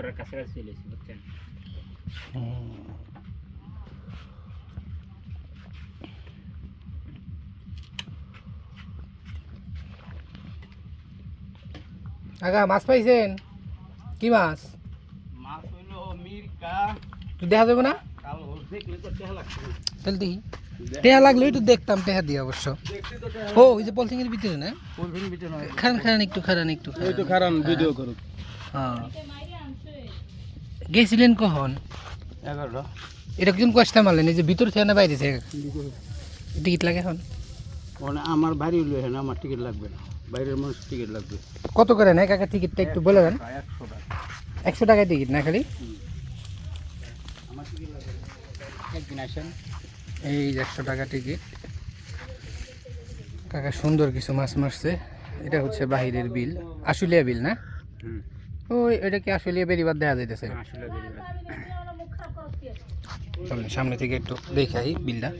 ডক্টরের কাছে চলেছি বুঝছেন আগা মাছ পাইছেন কি মাছ মাছ হইল মির্কা তুই দেখা যাবে না কাল হোস দেখলে তো টেহা লাগছে তাহলে দেখি টেহা লাগলে একটু দেখতাম টেহা দিয়ে অবশ্য ও ওই যে পলিথিনের ভিতরে না পলিথিন বিটে নয় খান খান একটু খারান একটু ওই তো খারান ভিডিও করুক হ্যাঁ গেছিলেন কখন? এগারোটা। এটা কোন কষ্ট মারলেন? এই যে ভিতর থেকে না বাইরে থেকে? টিকিট লাগে এখন? মানে আমার বাড়ি হইল এখানে আমার টিকিট লাগবে না। বাইরের মানুষ টিকিট লাগবে। কত করে নেয়? কাকা টিকিটটা একটু বলে দেন। একশো টাকা। টাকায় টিকিট না খালি? আমার টিকিট লাগবে একদিন আসেন। এই যে একশো টাকা টিকিট। কাকা সুন্দর কিছু মাছ মারছে। এটা হচ্ছে বাহিরের বিল। আশুলিয়া বিল না? হুম। ওই এটা কি আসলে বেরিবাদ দেখা যাইতেছে? আসলে সামনে থেকে একটু দেখাই বিলটা।